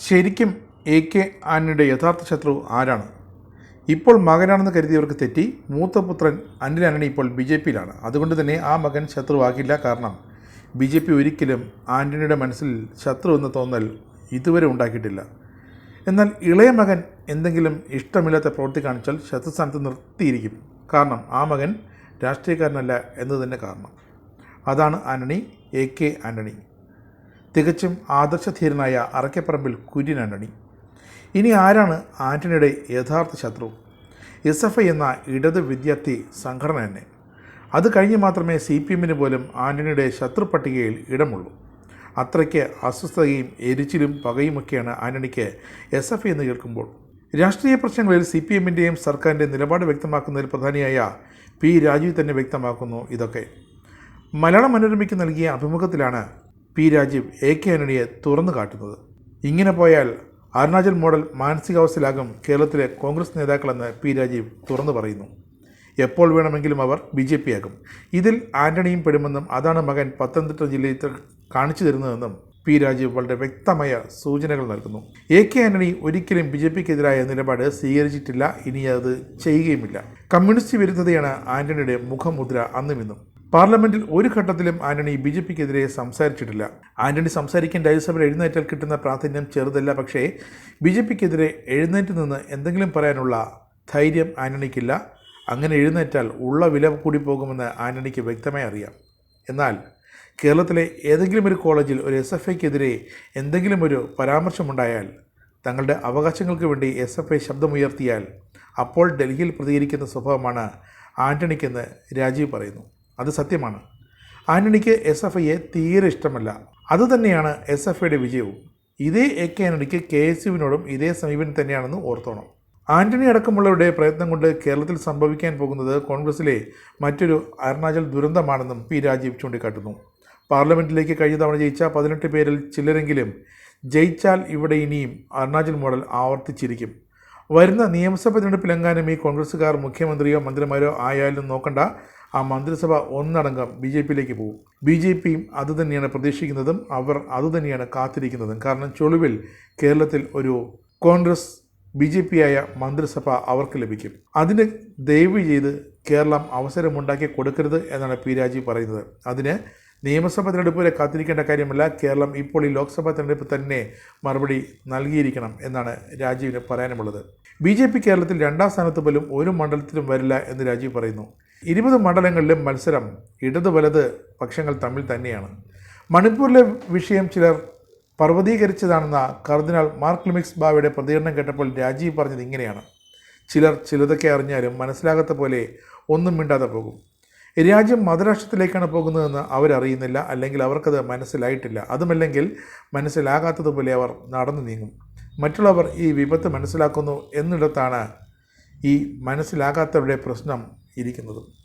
ശരിക്കും A K ആന്റണിയുടെ യഥാർത്ഥ ശത്രു ആരാണ്? ഇപ്പോൾ മകനാണെന്ന് കരുതിയവർക്ക് തെറ്റി മൂത്ത പുത്രൻ അനിൽ ആന്റണി ഇപ്പോൾ ബി ജെ പിയിലാണ്. അതുകൊണ്ട് തന്നെ ആ മകൻ ശത്രുവാകില്ല. കാരണം ബി ജെ പി ഒരിക്കലും ആന്റണിയുടെ മനസ്സിൽ ശത്രു എന്ന് തോന്നൽ ഇതുവരെ ഉണ്ടാക്കിയിട്ടില്ല. എന്നാൽ ഇളയ മകൻ എന്തെങ്കിലും ഇഷ്ടമില്ലാത്ത പ്രവൃത്തി കാണിച്ചാൽ ശത്രുസ്ഥാനത്ത് നിർത്തിയിരിക്കും. കാരണം ആ മകൻ രാഷ്ട്രീയക്കാരനല്ല എന്ന് തന്നെ കാരണം. അതാണ് ആന്റണി എ കെ ആന്റണി. തികച്ചും ആദർശധീരനായ അറക്കപ്പറമ്പിൽ കുര്യൻ ആന്റണി ഇനി ആരാണ് ആന്റണിയുടെ യഥാർത്ഥ ശത്രു? എസ് എഫ് ഐ എന്ന ഇടത് വിദ്യാർത്ഥി സംഘടന തന്നെ. അത് കഴിഞ്ഞ് മാത്രമേ സി പി എമ്മിന് പോലും ആന്റണിയുടെ ശത്രു പട്ടികയിൽ ഇടമുള്ളൂ. അത്രയ്ക്ക് അസ്വസ്ഥതയും എരിച്ചിലും പകയുമൊക്കെയാണ് ആന്റണിക്ക് എസ് എഫ് എന്ന് കേൾക്കുമ്പോൾ. രാഷ്ട്രീയ പ്രശ്നങ്ങളിൽ സി പി എമ്മിന്റെയും സർക്കാരിന്റെ നിലപാട് വ്യക്തമാക്കുന്നതിൽ പ്രധാനിയായ പി രാജീവ് തന്നെ വ്യക്തമാക്കുന്നു ഇതൊക്കെ. മലയാള മനോരമയ്ക്ക് നൽകിയ അഭിമുഖത്തിലാണ് പി രാജീവ് എ കെ ആന്റണിയെ തുറന്നു കാട്ടുന്നത്. ഇങ്ങനെ പോയാൽ അരുണാചൽ മോഡൽ മാനസികാവസ്ഥയിലാകും കേരളത്തിലെ കോൺഗ്രസ് നേതാക്കളെന്ന് പി രാജീവ് തുറന്നു പറയുന്നു. എപ്പോൾ വേണമെങ്കിലും അവർ ബി ജെ പി ആകും. ഇതിൽ ആന്റണിയും പെടുമെന്നും അതാണ് മകൻ പത്തനംതിട്ട ജില്ലയിൽ കാണിച്ചു തരുന്നതെന്നും പി രാജീവ് വളരെ വ്യക്തമായ സൂചനകൾ നൽകുന്നു. എ കെ ആന്റണി ഒരിക്കലും ബി ജെ പിക്കെതിരായ നിലപാട് സ്വീകരിച്ചിട്ടില്ല. ഇനി അത് ചെയ്യുകയുമില്ല. കമ്മ്യൂണിസ്റ്റ് വിരുദ്ധതയാണ് ആന്റണിയുടെ മുഖമുദ്ര അന്നും ഇന്നും പാർലമെന്റിൽ ഒരു ഘട്ടത്തിലും ആന്റണി ബി ജെ പിക്കെതിരെ സംസാരിച്ചിട്ടില്ല. ആന്റണി സംസാരിക്കാൻ രാജ്യസഭയിൽ എഴുന്നേറ്റാൽ കിട്ടുന്ന പ്രാധാന്യം ചെറുതല്ല. പക്ഷേ ബി ജെ പിക്കെതിരെ എഴുന്നേറ്റ് നിന്ന് എന്തെങ്കിലും പറയാനുള്ള ധൈര്യം ആന്റണിക്കില്ല. അങ്ങനെ എഴുന്നേറ്റാൽ ഉള്ള വില കൂടി പോകുമെന്ന് ആന്റണിക്ക് വ്യക്തമായി അറിയാം. എന്നാൽ കേരളത്തിലെ ഏതെങ്കിലും ഒരു കോളേജിൽ ഒരു എസ് എഫ് ഐക്കെതിരെ എന്തെങ്കിലും ഒരു പരാമർശമുണ്ടായാൽ തങ്ങളുടെ അവകാശങ്ങൾക്ക് വേണ്ടി എസ് എഫ് ഐ ശബ്ദമുയർത്തിയാൽ അപ്പോൾ ഡൽഹിയിൽ പ്രതികരിക്കുന്ന സ്വഭാവമാണ് ആന്റണിക്കെന്ന് രാജീവ് പറയുന്നു. അത് സത്യമാണ്. ആന്റണിക്ക് എസ് എഫ് ഐയെ തീരെ ഇഷ്ടമല്ല. അതുതന്നെയാണ് എസ് എഫ് ഐയുടെ വിജയവും. ഇതേ എ കെ ആന്റണിക്ക് കെ എസ് യുവിനോടും ഇതേ സമീപനം തന്നെയാണെന്ന് ഓർത്തോണം. ആന്റണി അടക്കമുള്ളവരുടെ പ്രയത്നം കൊണ്ട് കേരളത്തിൽ സംഭവിക്കാൻ പോകുന്നത് കോൺഗ്രസിലെ മറ്റൊരു അരുണാചൽ ദുരന്തമാണെന്നും പി രാജീവ് ചൂണ്ടിക്കാട്ടുന്നു. പാർലമെന്റിലേക്ക് കഴിഞ്ഞ തവണ ജയിച്ച പതിനെട്ട് പേരിൽ ചിലരെങ്കിലും ജയിച്ചാൽ ഇവിടെ ഇനിയും അരുണാചൽ മോഡൽ ആവർത്തിച്ചിരിക്കും. വരുന്ന നിയമസഭ തിരഞ്ഞെടുപ്പിലെങ്ങാനും ഈ കോൺഗ്രസ്സുകാർ മുഖ്യമന്ത്രിയോ മന്ത്രിമാരോ ആയാലും നോക്കണ്ട. ആ മന്ത്രിസഭ ഒന്നടങ്കം ബി ജെ പിയിലേക്ക് പോകും. ബി ജെ പിയും അതുതന്നെയാണ് പ്രതീക്ഷിക്കുന്നതും അവർ അതുതന്നെയാണ് കാത്തിരിക്കുന്നതും. കാരണം ചൊളിവിൽ കേരളത്തിൽ ഒരു കോൺഗ്രസ് ബി ജെ പി ആയ മന്ത്രിസഭ അവർക്ക് ലഭിക്കും. അതിന് ദയവ് ചെയ്ത് കേരളം അവസരമുണ്ടാക്കി കൊടുക്കരുത് എന്നാണ് പി രാജീവ് പറയുന്നത്. അതിന് നിയമസഭാ തിരഞ്ഞെടുപ്പ് വരെ കാത്തിരിക്കേണ്ട കാര്യമല്ല. കേരളം ഇപ്പോൾ ഈ ലോക്സഭാ തിരഞ്ഞെടുപ്പ് തന്നെ മറുപടി നൽകിയിരിക്കണം എന്നാണ് രാജീവിന് പറയാനുമുള്ളത് ബി ജെ പി കേരളത്തിൽ രണ്ടാം സ്ഥാനത്ത് പോലും ഒരു മണ്ഡലത്തിലും വരില്ല എന്ന് രാജീവ് പറയുന്നു. ഇരുപത് മണ്ഡലങ്ങളിലും മത്സരം ഇടത് വലത് പക്ഷങ്ങൾ തമ്മിൽ തന്നെയാണ്. മണിപ്പൂരിലെ വിഷയം ചിലർ പർവതീകരിച്ചതാണെന്ന കർദിനാൾ മാർക്ക് ലിമിക്സ് ബാവയുടെ പ്രതികരണം കേട്ടപ്പോൾ രാജീവ് പറഞ്ഞത് ഇങ്ങനെയാണ്. ചിലർ ചിലതൊക്കെ അറിഞ്ഞാലും മനസ്സിലാകാത്ത പോലെ ഒന്നും മിണ്ടാതെ പോകും. രാജ്യം മതരാഷ്ട്രത്തിലേക്കാണ് പോകുന്നതെന്ന് അവരറിയുന്നില്ല അല്ലെങ്കിൽ അവർക്കത് മനസ്സിലായിട്ടില്ല. അതുമല്ലെങ്കിൽ മനസ്സിലാകാത്തതുപോലെ അവർ നടന്നു നീങ്ങും. മറ്റുള്ളവർ ഈ വിപത്ത് മനസ്സിലാക്കുന്നു എന്നിടത്താണ് ഈ മനസ്സിലാകാത്തവരുടെ പ്രശ്നം ഇരിക്കുന്നത്.